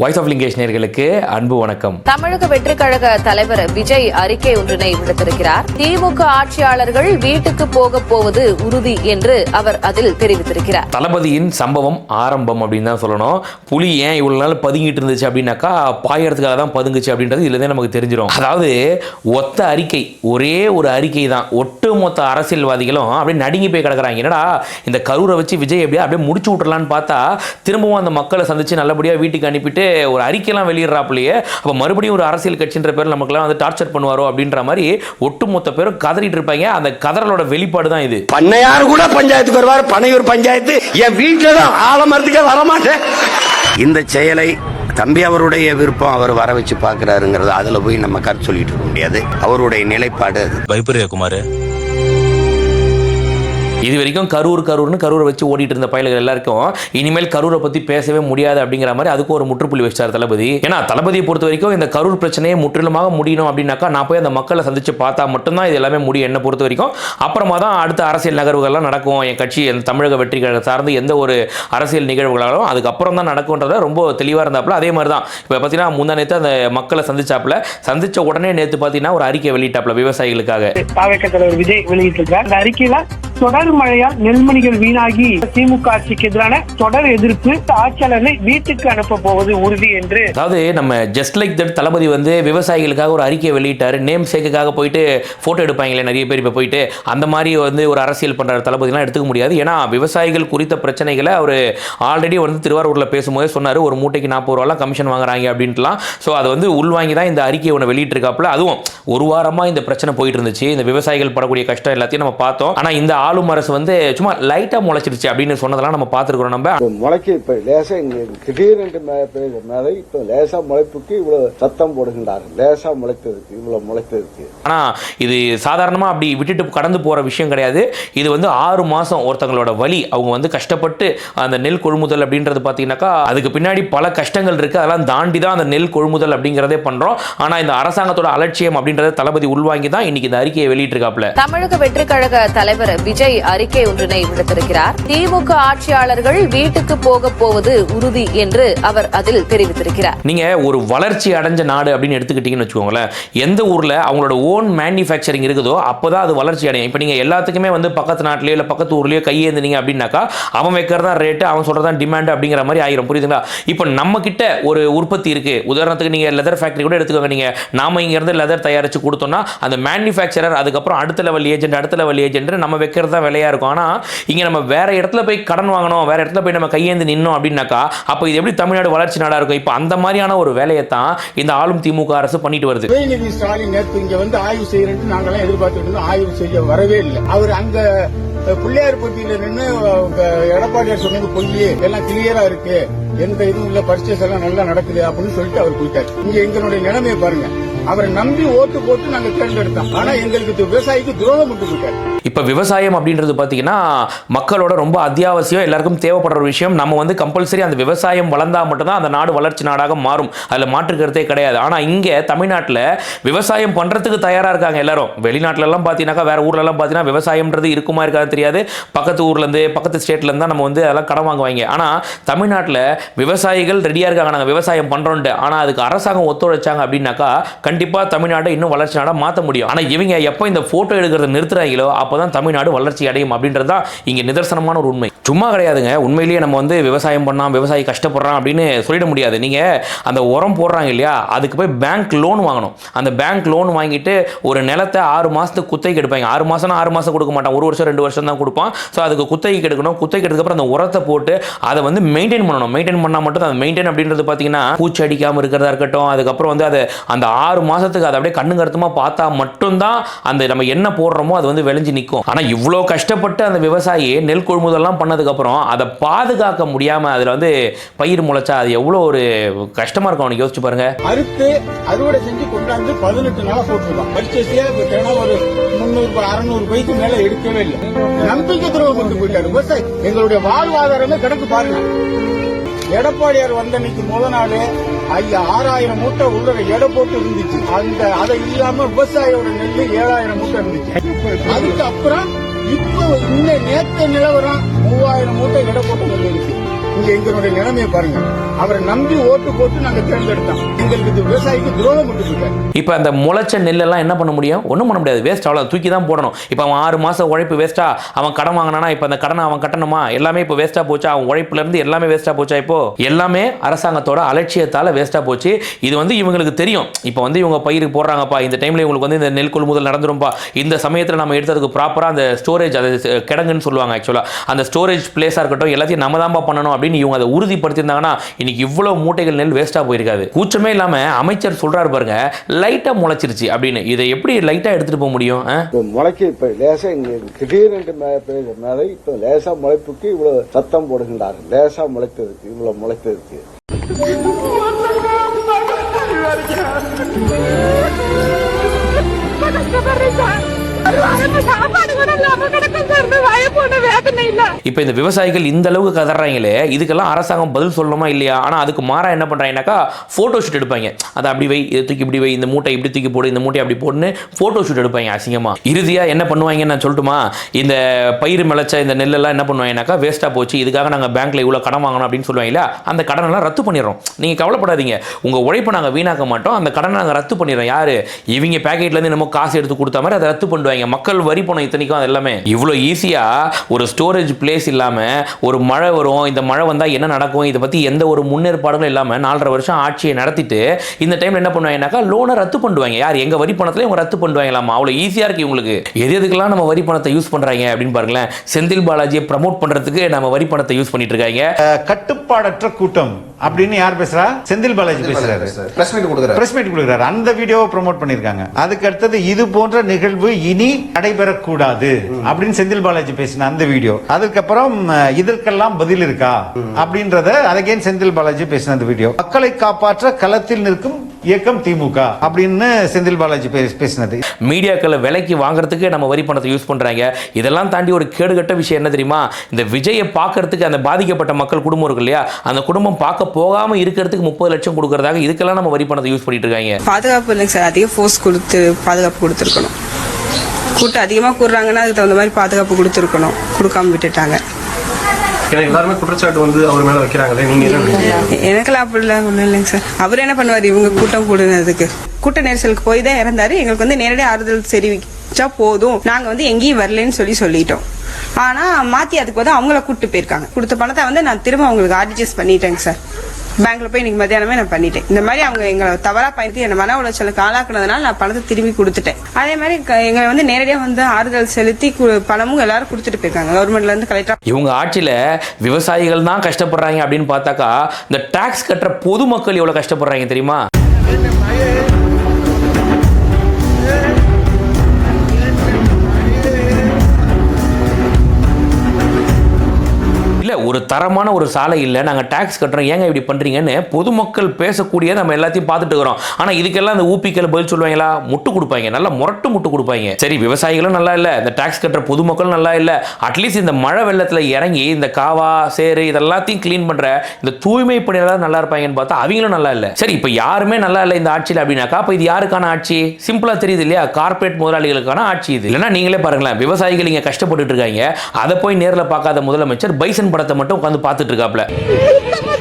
Voice of Lingesh நேர்களுக்கு அன்பு வணக்கம். தமிழக வெற்றிக் கழக தலைவர் விஜய் அறிக்கை ஒன்றினை விடுத்திருக்கிறார். திமுக ஆட்சியாளர்கள் வீட்டுக்கு போக போவது உறுதி என்று அவர் அதில் தெரிவித்திருக்கிறார். தளபதியின் சம்பவம் ஆரம்பம் அப்படின்னு தான் சொல்லணும். புலி ஏன் இவ்வளவு நாள் பதுங்கிட்டு இருந்துச்சு அப்படின்னாக்கா பாயறதுக்காக தான் பதுங்குச்சு அப்படின்றது இதுல நமக்கு தெரிஞ்சிடும் அதாவது ஒத்த அறிக்கை ஒரே ஒரு அறிக்கை தான். ஒட்டுமொத்த அரசியல்வாதிகளும் அப்படியே நடுங்கி போய் கிடக்குறாங்க. என்னடா இந்த கரூரை வச்சு விஜய் எப்படியா அப்படியே முடிச்சு விட்டுறலான்னு பார்த்தா திரும்பவும் அந்த மக்களை சந்திச்சு நல்லபடியாக வீட்டுக்கு அனுப்பிட்டு ஒரு அறிக்கையெல்லாம் வெளியிடுறாப்புலையே அப்போ மறுபடியும் ஒரு அரசியல் கட்சின்ற பேர் நமக்குலாம் வந்து டார்ச்சர் பண்ணுவாரோ அப்படின்ற மாதிரி ஒட்டுமொத்த பேரும் கதறிட்டு இருப்பாங்க. அந்த கதறலோட வெளிப்பாடு தான் இது. பண்ணையார் கூட பஞ்சாயத்துக்கு வருவார் பனையூர் பஞ்சாயத்து. என் வீட்டுல தான் ஆலமரத்துக்கே வரமாட்டேன். இந்த செயலை தம்பி அவருடைய விருப்பம் அவர் வர வச்சு பாக்குறாருங்கிறது அதுல போய் நம்ம கருத்து சொல்லிட்டு இருக்க முடியாது. அவருடைய நிலைப்பாடு அது. பயப்படுறியா குமார்? இது வரைக்கும் கரூர் கரூர்னு கரூரை வச்சு ஓடிட்டு இருந்த பயல்கள் எல்லாருக்கும் இனிமேல் கரூரை பத்தி பேசவே முடியாது அப்படிங்கிற மாதிரி அதுக்கு ஒரு முற்றுப்புள்ளி வச்சார் தளபதி. ஏன்னா தளபதியை பொறுத்த வரைக்கும் இந்த கரூர் பிரச்சனையை முற்றிலுமாக முடியணும் அப்படின்னாக்கா நான் போய் அந்த மக்களை சந்திச்சு பார்த்தா மட்டும்தான் இது எல்லாமே முடியும் என்ன பொறுத்த வரைக்கும். அப்புறமா தான் அடுத்த அரசியல் நகர்வுகள்லாம் நடக்கும். என் கட்சி என் தமிழக வெற்றி கழகம் சார்ந்து எந்த ஒரு அரசியல் நிகழ்வுகளாலும் அதுக்கப்புறம் தான் நடக்கும்ன்றத ரொம்ப தெளிவாக இருந்தாப்புல. அதே மாதிரி தான் இப்போ பார்த்தீங்கன்னா முந்தா நேற்று அந்த மக்களை சந்திச்சாப்புல. சந்திச்ச உடனே நேற்று பார்த்தீங்கன்னா ஒரு அறிக்கை வெளியிட்டாப்புல விவசாயிகளுக்காக. தலைவர் விஜய் வெளியிட்டிருக்கிறார். அந்த அறிக்கையில தொடர் மழையால் நெல்மணிகள் வீணாகி திமுக ஆட்சிக்கு எதிரான தொடர் எதிர்ப்பு ஆட்சியாளர்களை வீட்டுக்கு அனுப்ப போவது உறுதி என்று அதாவது நம்ம ஜஸ்ட் லைக் தட் தளபதி வந்து விவசாயிகளுக்காக ஒரு அறிக்கையை வெளியிட்டாரு. நேம் சேக்குக்காக போயிட்டு போட்டோ எடுப்பாங்களே நிறைய பேர் இப்போ போயிட்டு. அந்த மாதிரி வந்து ஒரு அரசியல் பண்ணுற தளபதிலாம் எடுத்துக்க முடியாது. ஏன்னா விவசாயிகள் குறித்த பிரச்சனைகளை அவர் ஆல்ரெடி வந்து திருவாரூரில் பேசும்போதே சொன்னார். ஒரு மூட்டைக்கு நாற்பது ரூபாலாம் கமிஷன் வாங்குறாங்க அப்படின்ட்டுலாம். ஸோ அதை வந்து உள்வாங்கி தான் இந்த அறிக்கையை ஒன்று வெளியிட்டிருக்காப்புல. அதுவும் ஒரு வாரமாக இந்த பிரச்சனை போயிட்டு இருந்துச்சு. இந்த விவசாயிகள் படக்கூடிய கஷ்டம் எல்லாத்தையும் நம்ம பார்த்தோம். ஆனால் இந்த ஆளும் அரசு வந்து சும்மா லைட்டாக முளைச்சிருச்சு அப்படின்னு சொன்னதெல்லாம் நம்ம பார்த்துருக்குறோம். நம்ம முளைக்க இப்ப லேசா இங்க திடீரென்று பெய்த மழை இப்ப லேசா முளைப்புக்கு இவ்வளவு சத்தம் போடுகின்றார்கள் லேசா முளைத்ததுக்கு இவ்வளவு முளைத்ததுக்கு. ஆனால் இது சாதாரணமாக அப்படி விட்டுட்டு கடந்து போகிற விஷயம் கிடையாது. இது வந்து ஆறு மாதம் ஒருத்தங்களோட வழி அவங்க வந்து கஷ்டப்பட்டு அந்த நெல் கொள்முதல் அப்படின்றது பார்த்தீங்கன்னாக்கா அதுக்கு பின்னாடி பல கஷ்டங்கள் இருக்குது அதெல்லாம் தாண்டி தான் அந்த நெல் கொள்முதல் அப்படிங்கிறதே பண்ணுறோம் ஆனால் இந்த அரசாங்கத்தோட அலட்சியம் அப்படின்றத தளபதி உள்வாங்கி தான் இன்னைக்கு இந்த அறிக்கையை வெளியிட்டிருக்காப்புல. தமிழக வெற்றிக் கழக தலைவர் விஜய் அறிக்கை ஒன்றினை விடுத்திருக்கிறார். திமுக ஆட்சியாளர்கள் வீட்டுக்கு போக போவது உறுதி என்று அவர் அதில் தெரிவித்திருக்கிறார். நீங்க ஒரு வளர்ச்சி அடைஞ்ச நாடு அப்படின்னு எடுத்துக்கிட்டீங்கன்னு வச்சுக்கோங்களேன். எந்த ஊர்ல அவங்களோட ஓன் மேனுஃபேக்சரிங் இருக்குதோ அப்பதான் அது வளர்ச்சி அடையும். இப்போ நீங்க எல்லாத்துக்குமே வந்து பக்கத்து நாட்டிலேயோ இல்லை பக்கத்து ஊர்லயோ கையேந்தினீங்க அப்படின்னாக்கா அவன் வைக்கிறதா ரேட்டு அவன் சொல்றதா டிமாண்ட் அப்படிங்கிற மாதிரி ஆயிரும். புரியுதுங்களா? இப்போ நம்ம கிட்ட ஒரு உற்பத்தி இருக்கு. உதாரணத்துக்கு நீங்க லெதர் ஃபேக்டரி கூட எடுத்துக்கோங்க நீங்க. நாம இங்க இருந்து லெதர் தயாரிச்சு கொடுத்தோம்னா அந்த மேனுஃபேக்சரர் அதுக்கப்புறம் அடுத்த லெவல் ஏஜென்ட் அடுத்த லெவல் ஏஜென்ட் நம்ம வைக்கிறது தான் விலையா இருக்கும். ஆனா இங்க நம்ம வேற இடத்துல போய் கடன் வாங்கணும் வேற இடத்துல போய் நம்ம கையேந்து நின்னோம் அப்படின்னாக்கா அப்போ இது எப்படி தமிழ்நாடு வளர்ச்சி நாடாக இருக்கும்? இப்போ அந்த மாதிரியான ஒரு வேலையை தான் இந்த ஆளும் திமுக அரசு பண்ணிட்டு வருது. உதயநிதி ஸ்டாலின் நேற்று இங்க வந்து ஆய்வு செய்யறேன்னு நாங்களாம் எதிர்பார்த்துட்டு இருந்தோம். ஆய்வு செய்ய வரவே இல்லை. அவர் அங்க பிள்ளையார் பிள்ளையார்பட்டியில நின்று எடப்பாடியார் சொன்னது பொய் எல்லாம் கிளியரா இருக்கு. எந்த இதுவும் இல்ல பர்ச்சேஸ் எல்லாம் நல்லா நடக்குது அப்படின்னு சொல்லிட்டு அவர் போயிட்டார். இங்க எங்களுடைய நிலைமையை பாருங்க. அவரை நம்பி ஓட்டு போட்டு நாங்க தேர்ந்தெடுத்தோம். ஆனா எங்களுக்கு விவசாயிக்கு துரோகம் விட்டு போயிட்டார். விவசாயம் அப்படின்றது பாத்தீங்கன்னா மக்களோட ரொம்ப அத்தியாவசியம் எல்லாருக்கும் தேவைப்படுற ஒரு விஷயம். நம்ம வந்து கம்பல்சரி அந்த விவசாயம் வளர்ந்தா மட்டும்தான் அந்த நாடு வளர்ச்சி நாடாக மாறும். அதுல மாற்று கருத்தே கிடையாது. ஆனா இங்க தமிழ்நாட்டில் விவசாயம் பண்றதுக்கு தயாரா இருக்காங்க எல்லாரும். வெளிநாட்டுல எல்லாம் பார்த்தீங்கன்னாக்கா வேற ஊர்ல எல்லாம் பாத்தீங்கன்னா விவசாயம்ன்றது இருக்குமா இருக்காது தெரியாது. பக்கத்து ஊர்ல இருந்து பக்கத்து ஸ்டேட்லேருந்து தான் நம்ம வந்து அதெல்லாம் கடன் வாங்குவாங்க. ஆனால் தமிழ்நாட்டில் விவசாயிகள் ரெடியாக இருக்காங்க. நாங்க விவசாயம் பண்றோம்ட்டு ஆனா அதுக்கு அரசாங்கம் ஒத்துழைச்சாங்க அப்படின்னாக்கா கண்டிப்பாக தமிழ்நாடு இன்னும் வளர்ச்சி நாடாக மாற்ற முடியும். ஆனால் இவங்க எப்போ இந்த ஃபோட்டோ எடுக்கிறத நிறுத்துறாங்களோ அப்போ தான் தமிழ்நாடு வளர்ச்சி அடையும் அப்படின்றது தான் இங்கே நிதர்சனமான ஒரு உண்மை. சும்மா கிடையாதுங்க. உண்மையிலேயே நம்ம வந்து விவசாயம் பண்ணால் விவசாயி கஷ்டப்படுறான் அப்படின்னு சொல்லிட முடியாது. நீங்கள் அந்த உரம் போடுறாங்க இல்லையா? அதுக்கு போய் பேங்க் லோன் வாங்கணும். அந்த பேங்க் லோன் வாங்கிட்டு ஒரு நிலத்தை ஆறு மாதத்துக்கு குத்தைக்கு எடுப்பாங்க. ஆறு மாதம்னா ஆறு மாதம் கொடுக்க மாட்டான். ஒரு வருஷம் ரெண்டு வருஷம் தான் கொடுப்பான். ஸோ அதுக்கு குத்தைக்கு எடுக்கணும். குத்தைக்கு எடுத்ததுக்கப்புறம் அந்த உரத்தை போட்டு அதை வந்து மெயின்டைன் பண்ணணும். மெயின்டைன் பண்ணால் மட்டும் அந்த மெயின்டைன் அப்படின்றது பார்த்தீங்கன்னா பூச்சி அடிக்காமல் இருக்கிறதா இருக்கட்டும் அதுக்கப்புறம் வந்து அதை அந்த ஆறு ஆறு மாதத்துக்கு அதை அப்படியே கண்ணு கருத்துமாக பார்த்தா மட்டும்தான் அந்த நம்ம என்ன போடுறோமோ அது வந்து விளைஞ்சு நிற்கும் ஆனால் இவ்வளோ கஷ்டப்பட்டு அந்த விவசாயி நெல் கொள்முதல்லாம் பண்ணதுக்கப்புறம் அதை பாதுகாக்க முடியாமல் அதில் வந்து பயிர் முளைச்சா அது எவ்வளோ ஒரு கஷ்டமாக இருக்கும் அவனுக்கு யோசிச்சு பாருங்க. அறுத்து அறுவடை செஞ்சு கொண்டாந்து பதினெட்டு நாளா போட்டுருக்கோம் பர்ச்சேஸே ஒரு முந்நூறு அறுநூறு பைக்கு மேல எடுக்கவே இல்லை. நம்பிக்கை துரோகம் கொண்டு போயிட்டாரு விவசாயி. எங்களுடைய வாழ்வாதாரமே கிடக்கு பாருங்க. எடப்பாடியார் வந்த அன்னைக்கு முத நாள் ஐயா ஆறாயிரம் மூட்டை உள்ள எடை போட்டு இருந்துச்சு. அந்த அதை இல்லாம விவசாயியோட நெல் ஏழாயிரம் மூட்டை இருந்துச்சு. அதுக்கப்புறம் இப்போ இன்ன நேத்த நிலவரம் மூவாயிரம் மூட்டை எடை போட்டு நெல் இருக்கு இங்க எங்களுடைய நிலைமையை பாருங்க. அவரை நம்பி ஓட்டு போட்டு நாங்க தேர்ந்தெடுத்தோம். எங்களுக்கு இது விவசாயிக்கு துரோகம் பண்ணிட்டு இப்ப இப்போ அந்த முளைச்ச நெல்லெல்லாம் என்ன பண்ண முடியும்? ஒன்றும் பண்ண முடியாது. வேஸ்ட் அவ்வளோ தூக்கி தான் போடணும். இப்போ அவன் ஆறு மாதம் உழைப்பு வேஸ்ட்டா அவன் கடன் வாங்கினானா இப்போ அந்த கடனை அவன் கட்டணுமா? எல்லாமே இப்போ வேஸ்ட்டாக போச்சா? அவன் உழைப்புலேருந்து எல்லாமே வேஸ்ட்டாக போச்சா இப்போ? எல்லாமே அரசாங்கத்தோட அலட்சியத்தால் வேஸ்ட்டாக போச்சு. இது வந்து இவங்களுக்கு தெரியும். இப்போ வந்து இவங்க பயிருக்கு போடுறாங்கப்பா. இந்த டைமில் இவங்களுக்கு வந்து இந்த நெல் கொள்முதல் நடந்துரும்பா. இந்த சமயத்தில் நம்ம எடுத்ததுக்கு ப்ராப்பராக அந்த ஸ்டோரேஜ் அது கிடங்குன்னு சொல்லுவாங்க ஆக்சுவலாக அந்த ஸ்டோரேஜ் பிளேஸாக இருக்கட்டும் எல்லாத்தையும் நம்ம தான்ப்பா பண்ணணும் அப்படின்னு இவங்க அதை உறுதிப்படுத்தியிருந்தாங்கன்னா இன்னைக்கு இவ்வளோ மூட்டைகள் நெல் வேஸ்ட்டாக போயிருக்காது. கூச்சமே இல்லாமல் அமைச்சர் சொல்கிறாரு பாருங்க லைட்டாக முளைச்சிருச்சு அப்படின்னு. இதை எப்படி லைட்டாக எடுத்துகிட்டு போக முடியும் முளைக்க இப்ப லேசா இங்க திடீரென்று மழை இப்ப லேசா முளைப்புக்கு இவ்வளவு சத்தம் போடுகின்றார்கள். லேசா முளைத்ததுக்கு இவ்வளவு முளைத்ததுக்கு. இல்லாம சார். இப்போ இந்த விவசாயிகள் இந்த அளவுக்கு கதறாங்களே இதுக்கெல்லாம் அரசாங்கம் பதில் சொல்லணுமா இல்லையா? ஆனால் அதுக்கு மாறா என்ன பண்ணுறாங்கனாக்கா ஃபோட்டோ ஷூட் எடுப்பாங்க. அதை அப்படி வை இதை தூக்கி இப்படி வை இந்த மூட்டை இப்படி தூக்கி போடு இந்த மூட்டை அப்படி போடுன்னு ஃபோட்டோ ஷூட் எடுப்பாங்க அசிங்கமாக இறுதியாக என்ன பண்ணுவாங்கன்னு நான் சொல்லட்டுமா? இந்த பயிர் மிளச்ச இந்த நெல்லெல்லாம் என்ன பண்ணுவாங்கனாக்கா வேஸ்ட்டாக போச்சு இதுக்காக நாங்கள் பேங்க்கில் இவ்வளோ கடன் வாங்கணும் அப்படின்னு சொல்லுவாங்களா அந்த கடனெல்லாம் ரத்து பண்ணிடுறோம். நீங்கள் கவலைப்படாதீங்க. உங்கள் உழைப்பை நாங்கள் வீணாக்க மாட்டோம். அந்த கடனை நாங்கள் ரத்து பண்ணிடுறோம். யார்? இவங்க பேக்கெட்லேருந்து நம்ம காசு எடுத்து கொடுத்த மாதிரி அதை ரத்து பண்ணுவாங்க மக்கள் வரி பணம் இத்தனைக்கும் அது எல்லாமே இவ்வளோ ஈஸியாக ஒரு ஸ்டோரேஜ் பிளேஸ் இல்லாமல் ஒரு மழை வரும் இந்த மழை வந்தால் என்ன நடக்கும் இதை பற்றி எந்த ஒரு முன்னேற்பாடுகளும் இல்லாமல் நாலரை வருஷம் ஆட்சியை நடத்திட்டு இந்த டைமில் என்ன பண்ணுவாங்கனாக்கா லோனை ரத்து பண்ணுவாங்க. யார்? எங்கள் வரி பணத்தில் இவங்க ரத்து பண்ணுவாங்களாமா? அவ்வளோ ஈஸியாக இருக்குது இவங்களுக்கு. எது எதுக்கெல்லாம் நம்ம வரி பணத்தை யூஸ் பண்ணுறாங்க அப்படின்னு பாருங்களேன். செந்தில் பாலாஜியை ப்ரமோட் பண்ணுறதுக்கு நம்ம வரி பணத்தை யூஸ் பண்ணிட்டு இருக்காங்க. கட்டுப்பாடற்ற கூட்டம். அப்படின்னு யார் பேசுறா? செந்தில் பாலாஜி பேசுறாரு. பிரஸ் மீட் கொடுக்குறாரு. பிரஸ் மீட் கொடுக்குறாரு. அந்த வீடியோவை ப்ரோமோட் பண்ணிருக்காங்க அதுக்கு அடுத்தது இது போன்ற நிகழ்வு இனி நடைபெறக்கூடாது அப்படின்னு செந்தில் பாலாஜி பேசின அந்த வீடியோ. அதுக்கப்புறம் இதற்கெல்லாம் பதில் இருக்கா? அப்படின்றத அதகேன் செந்தில் பாலாஜி பேசின அந்த வீடியோ. மக்களை காப்பாற்ற களத்தில் நிற்கும் இயக்கம் திமுக அப்படின்னு செந்தில் பாலாஜி பே- பேசினது. மீடியாக்களை விலைக்கு வாங்குறதுக்கு நம்ம வரி பணத்தை யூஸ் பண்ணுறாங்க இதெல்லாம் தாண்டி ஒரு கேடுகட்ட விஷயம் என்ன தெரியுமா? இந்த விஜயை பார்க்கறதுக்கு அந்த பாதிக்கப்பட்ட மக்கள் குடும்பம் இருக்கு இல்லையா? அந்த குடும்பம் பார்க்க போகாமல் இருக்கிறதுக்கு முப்பது லட்சம் கொடுக்கறதாக இதுக்கெல்லாம் நம்ம வரி பணத்தை யூஸ் பண்ணிட்டு இருக்காங்க. பாதுகாப்பு இல்லைங்க சார். அதிக ஃபோர்ஸ் கொடுத்து பாதுகாப்பு கொடுத்துருக்கணும். கூட்டம் அதிகமாக கூடுறாங்கன்னா அதுக்கு தகுந்த மாதிரி பாதுகாப்பு கொடுத்துருக்கணும். கொடுக்காம விட்டுட்டாங்க. ஏன்னா எல்லாருமே குற்றச்சாட்டு வந்து அவர் மேல வைக்கிறாங்களே நீங்க? எனக்கெல்லாம் அப்படிலாம் ஒன்றும் இல்லைங்க சார். அவர் என்ன பண்ணுவார்? இவங்க கூட்டம் கூடுனதுக்கு. கூட்ட நெரிசலுக்கு போய் தான் இறந்தாரு. எங்களுக்கு வந்து நேரடி ஆறுதல் தெரிவிச்சா போதும். நாங்க வந்து எங்கேயும் வரலன்னு சொல்லி சொல்லிட்டோம். ஆனா மாத்தி அதுக்கு வந்து அவங்கள கூட்டு போயிருக்காங்க. கொடுத்த பணத்தை வந்து நான் திரும்ப அவங்களுக்கு ஆர்டிஜிஎஸ் பண்ணிட்டேங்க சார். பேங்க்ல போய் இன்னைக்கு மத்தியானமே நான் பண்ணிட்டேன். இந்த மாதிரி அவங்க எங்களை தவறா பயன்படுத்தி என்ன மன உளைச்சலுக்கு ஆளாக்குனதுனால நான் பணத்தை திரும்பி கொடுத்துட்டேன். அதே மாதிரி க- எங்களை வந்து நேரடியா வந்து ஆறுதல் செலுத்தி கு- பணமும் எல்லாரும் கொடுத்துட்டு போயிருக்காங்க. கவர்மெண்ட்ல இருந்து கலெக்டர் இவங்க ஆட்சியில் விவசாயிகள் தான் கஷ்டப்படுறாங்க அப்படின்னு பார்த்தாக்கா இந்த டாக்ஸ் கட்டுற பொதுமக்கள் எவ்வளோ கஷ்டப்படுறாங்க தெரியுமா? ஒரு தரமான ஒரு சாலை இல்லை நாங்கள் டேக்ஸ் கட்டுறோம் ஏங்க இப்படி பண்ணுறீங்கன்னு பொதுமக்கள் பேசக்கூடிய நம்ம எல்லாத்தையும் பார்த்துட்டு இருக்கிறோம். ஆனால் இதுக்கெல்லாம் அந்த ஊப்பிக்கல் பதில் சொல்லுவாங்களா? முட்டு கொடுப்பாங்க நல்லா முரட்டு முட்டு கொடுப்பாங்க. சரி விவசாயிகளும் நல்லா இல்லை இந்த டேக்ஸ் கட்டுற பொதுமக்களும் நல்லா இல்லை. அட்லீஸ்ட் இந்த மழை வெள்ளத்தில் இறங்கி இந்த காவா சேரு இதெல்லாத்தையும் க்ளீன் பண்ணுற இந்த தூய்மை பணியாளர் நல்லா இருப்பாங்கன்னு பார்த்தா அவங்களும் நல்லா இல்லை. சரி இப்போ யாருமே நல்லா இல்லை இந்த ஆட்சியில் அப்படின்னாக்கா அப்போ இது யாருக்கான ஆட்சி? சிம்பிளாக தெரியுது இல்லையா? கார்பரேட் முதலாளிகளுக்கான ஆட்சி இது. இல்லைன்னா நீங்களே பாருங்களேன் விவசாயிகள் இங்கே கஷ்டப்பட்டு இருக்காங்க. அதை போய் நேரில் பார்க்காத முதலமைச்சர் பைசன் படத்தை மட்டும் உட்காந்து பார்த்துட்டு இருக்காப்ல. சுத்தமா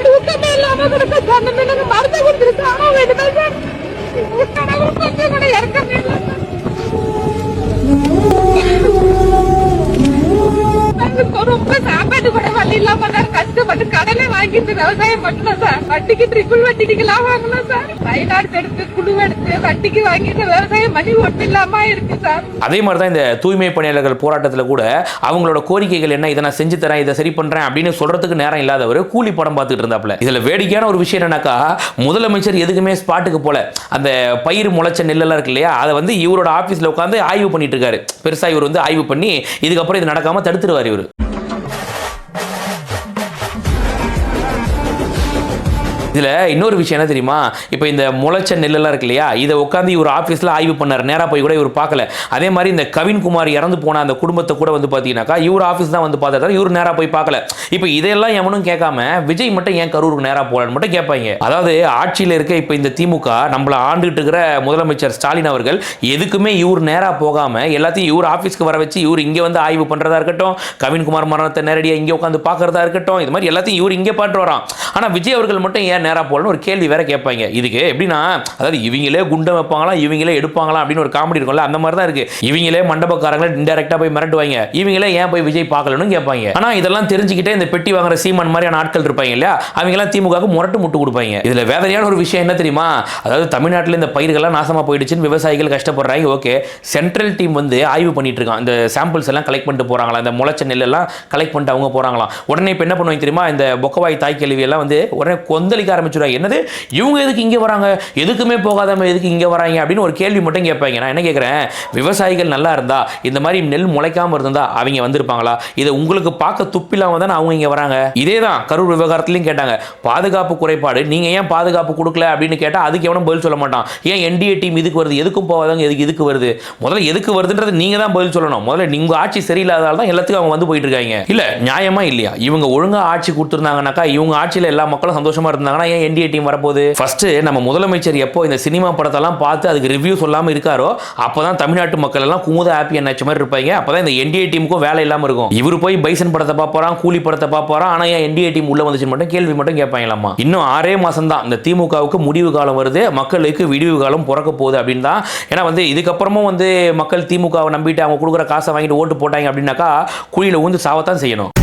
எங்களுக்கு ரொம்ப சாப்பாடு கூட வழி இல்லாம சார் கஷ்டப்பட்டு கடனை வாங்கிட்டு விவசாயம் பண்ணணும் சார். வட்டிக்கு ட்ரிபிள் வட்டிக்கு எல்லாம் வாங்கணும் சார். வயநாடு எடுத்து குழு எடுத்து வட்டிக்கு வாங்கிட்டு விவசாயம் பண்ணி ஒட்டு இல்லாம இருக்கு சார். அதே மாதிரி தான் இந்த தூய்மை பணியாளர்கள் போராட்டத்தில் கூட அவங்களோட கோரிக்கைகள் என்ன இதை நான் செஞ்சு தரேன் இதை சரி பண்றேன் அப்படின்னு சொல்றதுக்கு நேரம் இல்லாதவர் கூலி படம் பார்த்துட்டு இருந்தாப்ல இதுல வேடிக்கையான ஒரு விஷயம் என்னன்னாக்கா முதலமைச்சர் எதுக்குமே ஸ்பாட்டுக்கு போல. அந்த பயிர் முளைச்ச நெல்லெல்லாம் இருக்கு இல்லையா அதை வந்து இவரோட ஆஃபீஸில் உட்காந்து ஆய்வு பண்ணிட்டு இருக்காரு. பெருசாக இவர் வந்து ஆய்வு பண்ணி இதுக்கப்புறம் இது நடக்காம தடுத்துருவார் இவர். இதில் இன்னொரு விஷயம் என்ன தெரியுமா? இப்போ இந்த முளைச்ச நெல்லெல்லாம் இருக்கு இல்லையா? இதை உட்காந்து இவர் ஆஃபீஸில் ஆய்வு பண்ணார். நேராக போய் கூட இவர் பார்க்கல. அதே மாதிரி இந்த கவின்குமார் இறந்து போன அந்த குடும்பத்தை கூட வந்து பார்த்தீங்கன்னாக்கா இவர் ஆஃபீஸ் தான் வந்து பார்த்தா இவர் நேராக போய் பார்க்கல. இப்போ இதெல்லாம் எவனும் கேட்காம விஜய் மட்டும் ஏன் கரூருக்கு நேராக போகலான்னு மட்டும் கேட்பாங்க. அதாவது ஆட்சியில் இருக்க இப்போ இந்த திமுக நம்மளை ஆண்டுகிட்டு இருக்கிற முதலமைச்சர் ஸ்டாலின் அவர்கள் எதுக்குமே இவர் நேராக போகாமல் எல்லாத்தையும் இவர் ஆஃபீஸ்க்கு வர வச்சு இவர் இங்கே வந்து ஆய்வு பண்ணுறதா இருக்கட்டும் கவின்குமார் மரணத்தை நேரடியாக இங்கே உட்காந்து பார்க்குறதா இருக்கட்டும் இது மாதிரி எல்லாத்தையும் இவர் இங்கே பாட்டு வரான். ஆனால் விஜய் அவர்கள் மட்டும் ஏன் நேராக போகலன்னு ஒரு கேள்வி வேற கேட்பாங்க. இதுக்கு எப்படின்னா அதாவது இவங்களே குண்டம் வைப்பாங்களா இவங்களே எடுப்பாங்களா அப்படின்னு ஒரு காமெடி இருக்கும்ல அந்த மாதிரி தான் இருக்கு. இவங்களே மண்டபக்காரங்களை இன்டெரக்டாக போய் மிரட்டுவாங்க. இவங்களே ஏன் போய் விஜய் பார்க்கலன்னு கேட்பாங்க. ஆனால் இதெல்லாம் தெரிஞ்சுக்கிட்டே இந்த பெட்டி வாங்குற சீமான் மாதிரியான ஆட்கள் இருப்பாங்க இல்லையா? அவங்கெல்லாம் திமுகவுக்கு முரட்டு முட்டு கொடுப்பாங்க. இதில் வேதனையான ஒரு விஷயம் என்ன தெரியுமா? அதாவது தமிழ்நாட்டில் இந்த பயிர்கள்லாம் நாசமா போயிடுச்சுன்னு விவசாயிகள் கஷ்டப்படுறாங்க. ஓகே சென்ட்ரல் டீம் வந்து ஆய்வு பண்ணிட்டு இருக்கான். இந்த சாம்பிள்ஸ் எல்லாம் கலெக்ட் பண்ணிட்டு போறாங்களா இந்த முளைச்ச நெல் எல்லாம் கலெக்ட் பண்ணிட்டு அவங்க போகிறாங்களாம் உடனே இப்போ என்ன பண்ணுவாங்க தெரியுமா? இந்த பொக்கவாய் தாய் கேள்வியெல்லாம் வந்து உடனே கொந்தளிக்க ஆரம்பிச்சிடுவாங்க என்னது? இவங்க எதுக்கு இங்கே வராங்க? எதுக்குமே போகாதவங்க எதுக்கு இங்கே வராங்க? அப்படின்னு ஒரு கேள்வி மட்டும் கேட்பாங்க. நான் என்ன கேட்குறேன்? விவசாயிகள் நல்லா இருந்தா இந்த மாதிரி நெல் முளைக்காம இருந்தா அவங்க வந்திருப்பாங்களா? இதை உங்களுக்கு பார்க்க துப்பில்லாம தானே அவங்க இங்கே வராங்க? இதே தான் கரூர் விவகாரத்துலையும் கேட்டாங்க. பாதுகாப்பு குறைபாடு நீங்க ஏன் பாதுகாப்பு கொடுக்கல அப்படின்னு கேட்டால் அதுக்கு எவனும் பதில் சொல்ல மாட்டான். ஏன் என்டிஏ டீம் இதுக்கு வருது? எதுக்கும் போகாதவங்க எதுக்கு இதுக்கு வருது? முதல்ல எதுக்கு வருதுன்றது நீங்க தான் பதில் சொல்லணும். முதல்ல நீங்க ஆட்சி சரியில்லாதால தான் எல்லாத்துக்கும் அவங்க வந்து போயிட்டு இருக்காங்க. இல்ல நியாயமா இல்லையா? இவங்க ஒழுங்கா ஆட்சி கொடுத்துருந்தாங்கனாக்கா இவங்க ஆட்சியில் எல்லா மக்களும் சந்தோஷமா இருந்தாங்கன்னா ஏன் என்டிஏ டீம் வரப்போகுது? ஃபர்ஸ்ட் நம்ம முதலமைச்சர் எப்போ இந்த சினிமா படத்தெல்லாம் பார்த்து அதுக்கு ரிவ்யூ சொல்லாம இருக்காரோ அப்பதான் தமிழ்நாட்டு மக்கள் எல்லாம் குமுத ஹாப்பி என்னாச்சு மாதிரி இருப்பாங்க. அப்பதான் இந்த என்டிஏ டீமுக்கும் வேலை இல்லாம இருக்கும். இவர் போய் பைசன் படத்தை பார்ப்பறான் கூலி படத்தை பார்ப்பறான் ஆனா ஏன் என்டிஏ டீம் உள்ள வந்துச்சு மட்டும் கேள்வி மட்டும் கேட்பாங்களாமா இன்னும் ஆறே மாசம் தான் இந்த திமுகவுக்கு முடிவு காலம் வருது. மக்களுக்கு விடிவு காலம் பிறக்க போகுது அப்படின்னு தான். ஏன்னா வந்து இதுக்கப்புறமும் வந்து மக்கள் திமுகவை நம்பிட்டு அவங்க கொடுக்குற காசை வாங்கிட்டு ஓட்டு போட்டாங்க அப்படின்னாக்கா கூலியில் ஊந்து சாவத்தான் செய்யணும்.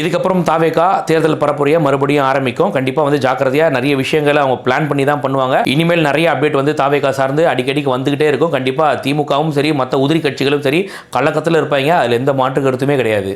இதுக்கப்புறம் தாவேக்கா தேர்தல் பரப்புரையை மறுபடியும் ஆரம்பிக்கும். கண்டிப்பாக வந்து ஜாக்கிரதையாக நிறைய விஷயங்களை அவங்க பிளான் பண்ணி தான் பண்ணுவாங்க. இனிமேல் நிறைய அப்டேட் வந்து தாவேக்கா சார்ந்து அடிக்கடிக்கு வந்துகிட்டே இருக்கும். கண்டிப்பாக திமுகவும் சரி மற்ற உதிரி கட்சிகளும் சரி கள்ளக்கத்தில் இருப்பாங்க. அதில் எந்த மாற்று கருத்துமே கிடையாது.